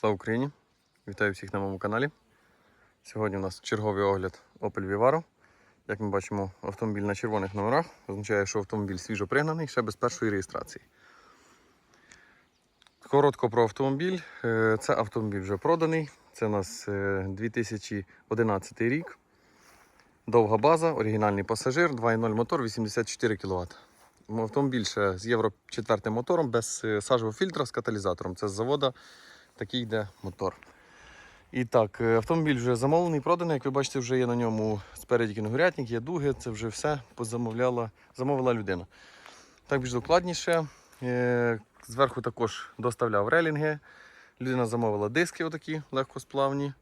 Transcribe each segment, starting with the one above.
Слава Україні! Вітаю всіх на моєму каналі. Сьогодні у нас черговий огляд Opel Vivaro. Як ми бачимо, автомобіль на червоних номерах означає, що автомобіль свіжо пригнаний, ще без першої реєстрації. Коротко про автомобіль. Е, Це автомобіль вже проданий. Це у нас е, 2011 рік. Довга база, оригінальний пасажир, 2.0 мотор, 84 кВт. Автомобіль ще з Євро 4 мотором, без е, сажового фільтра з каталізатором. Це з завода такий йде мотор. І так, е, автомобіль вже замовлений, проданий. Як ви бачите, вже є на ньому спереді кінгурятник, є дуги, це вже все позамовляла, замовила людина. Так більш докладніше. Е, Зверху також доставляв релінги. Людина замовила диски отакі легкосплавні.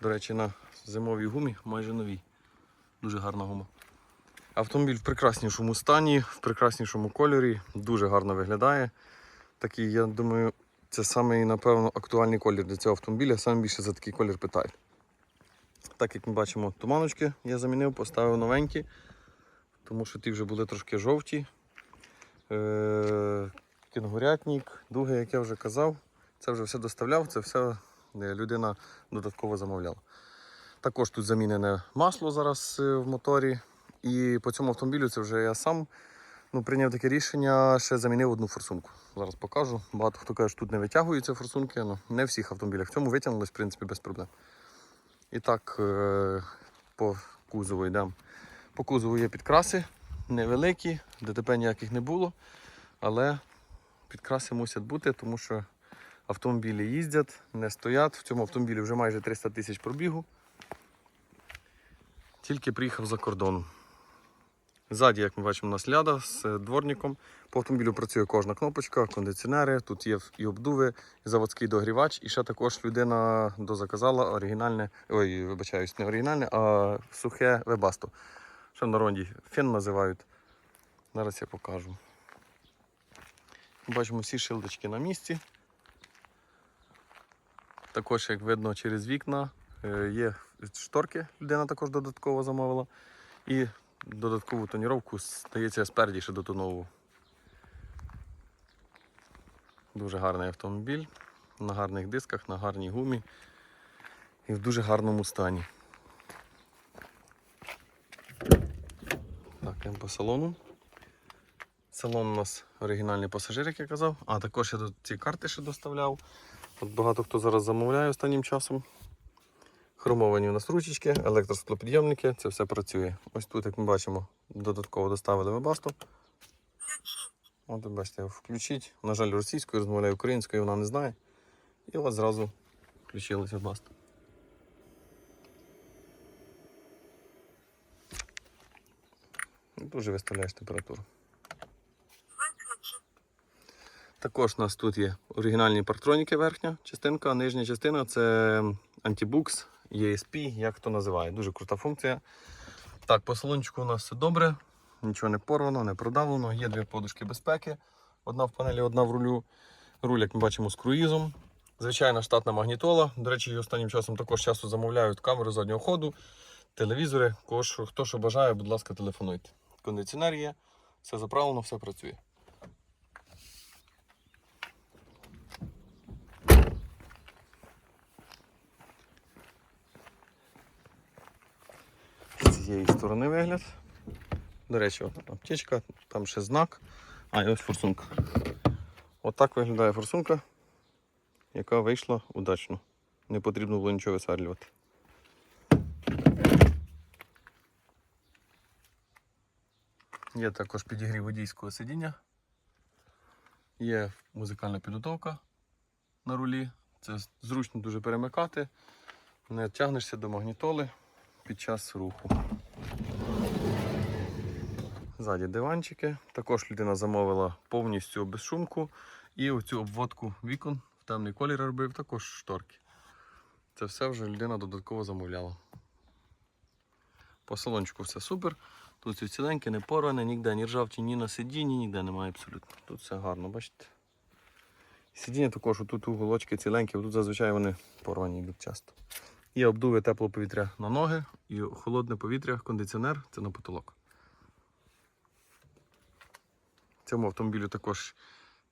До речі, на зимовій гумі майже нові. Дуже гарна гума. Автомобіль в прекраснішому стані, в прекраснішому кольорі, дуже гарно виглядає. Такий, я думаю, це самий, напевно, актуальний колір для цього автомобіля. Саме більше за такий колір питають. Так як ми бачимо, туманочки я замінив, поставив новенькі, тому що ті вже були трошки жовті. Е- Кінгурятник, дуги, як я вже казав, це вже все доставляв, це все е, людина додатково замовляла. Також тут замінене масло зараз е, в моторі. І по цьому автомобілю це вже я сам ну, прийняв таке рішення, ще замінив одну форсунку. Зараз покажу. Багато хто каже, що тут не витягуються форсунки, але не в всіх автомобілях. В цьому витягнулись, в принципі, без проблем. І так, е, по кузову йдемо. По кузову є підкраси, невеликі, ДТП ніяких не було, але підкраси мусять бути, тому що автомобілі їздять, не стоять. В цьому автомобілі вже майже 300 тисяч пробігу. Тільки приїхав за кордон. Ззаді, як ми бачимо, у нас ляда з е, дворником. По автомобілю працює кожна кнопочка, кондиціонери, тут є і обдуви, і заводський догрівач. І ще також людина дозаказала оригінальне, ой, вибачаюсь, не оригінальне, а сухе вебасто. Що в народі фен називають. Зараз я покажу. Бачимо всі шилдочки на місці. Також, як видно, через вікна е, є шторки, людина також додатково замовила. І додаткову тоніровку стається спереді ще до тонову. Дуже гарний автомобіль, на гарних дисках, на гарній гумі і в дуже гарному стані. Так, йдемо по салону. Салон у нас оригінальний пасажир, як я казав. А також я тут ці карти ще доставляв. От багато хто зараз замовляє останнім часом. Хромовані у нас ручечки, електросклопідйомники, це все працює. Ось тут, як ми бачимо, додатково доставили вебасту. От бачите, включіть. На жаль, російською розмовляє українською, вона не знає. І от зразу включилася вебаста. Дуже виставляєш температуру. Також у нас тут є оригінальні парктроніки верхня частинка, нижня частина це антибукс, ESP, як хто називає. Дуже крута функція. Так, по салончику у нас все добре, нічого не порвано, не продавлено. Є дві подушки безпеки. Одна в панелі, одна в рулю. Руль, як ми бачимо, з круїзом. Звичайна штатна магнітола. До речі, її останнім часом також часто замовляють камеру заднього ходу, телевізори. Кого Хто що бажає, будь ласка, телефонуйте. Кондиціонер є, все заправлено, все працює. Цієї сторони вигляд. До речі, от аптечка, там ще знак. А, і ось форсунка. Отак виглядає форсунка, яка вийшла удачно. Не потрібно було нічого висверлювати. Є також підігрів водійського сидіння. Є музикальна підготовка на рулі. Це зручно дуже перемикати. Не тягнешся до магнітоли під час руху. Ззаді диванчики. Також людина замовила повністю безшумку і оцю обводку вікон в темний колір робив, також шторки. Це все вже людина додатково замовляла. По салончику все супер. Тут все ціленьке, не порване, ніде ні ржавчини, ні на сидінні, ніде немає абсолютно. Тут все гарно, бачите? Сидіння також, тут уголочки ціленькі, тут зазвичай вони порвані йдуть часто. Є обдуви теплого повітря на ноги і холодне повітря, кондиціонер це на потолок. Цьому автомобілю також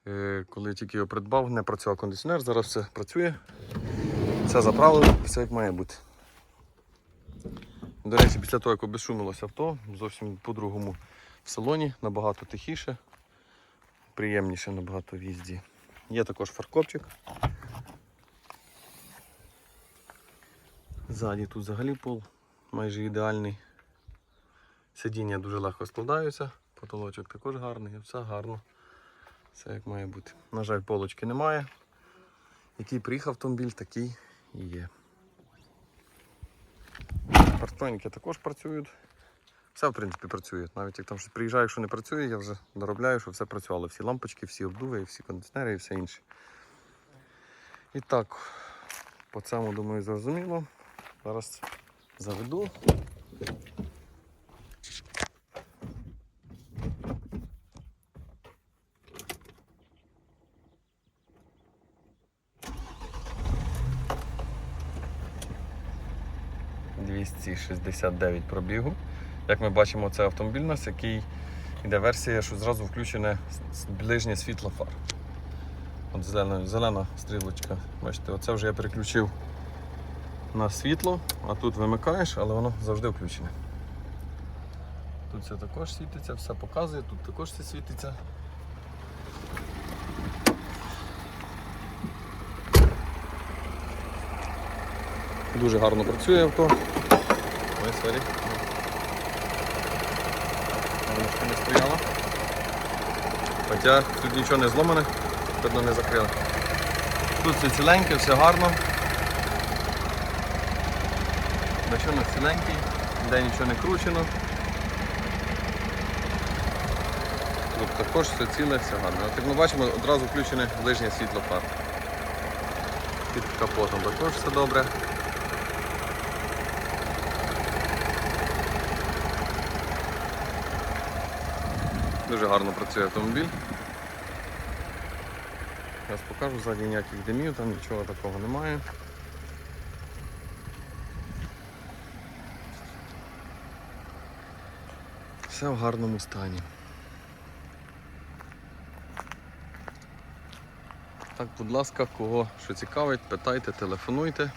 Е, Коли тільки його придбав, не працював кондиціонер, зараз все працює. Все заправлено, все як має бути. До речі, після того, як обезшумилося авто, зовсім по-другому в салоні, набагато тихіше, приємніше набагато в їзді. Є також фаркопчик. Ззаді тут взагалі пол майже ідеальний. Сидіння дуже легко складаються, потолочок також гарний, все гарно. Все як має бути. На жаль, полочки немає. Який приїхав автомобіль, такий і є. Парктроніки також працюють. Все, в принципі, працює. Навіть як там щось приїжджає, якщо не працює, я вже доробляю, щоб все працювало. Всі лампочки, всі обдуви, всі кондиціонери і все інше. І так, по цьому, думаю, зрозуміло. Зараз заведу. «269 пробігу. Як ми бачимо, це автомобіль у нас, який йде версія, що зразу включене ближнє світло фар. От зелена, зелена стрілочка. Бачите, оце вже я переключив на світло, а тут вимикаєш, але воно завжди включене. Тут все також світиться, все показує, тут також все світиться. Дуже гарно працює авто. Ой, сорі. Не стояла. Хоча тут нічого не зломане, видно не закрили. Тут все ціленьке, все гарно. Бачонок ціленький, де нічого не кручено. Тут також все ціле, все гарно. Як ми бачимо, одразу включене ближнє світло фар. Під капотом також все добре. Дуже гарно працює автомобіль. Зараз покажу, ззаді ніяких димів, там нічого такого немає. Все в гарному стані. Так, будь ласка, кого що цікавить, питайте, телефонуйте.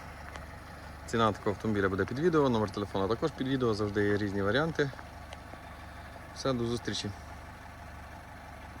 Ціна такого автомобіля буде під відео, номер телефона також під відео, завжди є різні варіанти. Все, до зустрічі.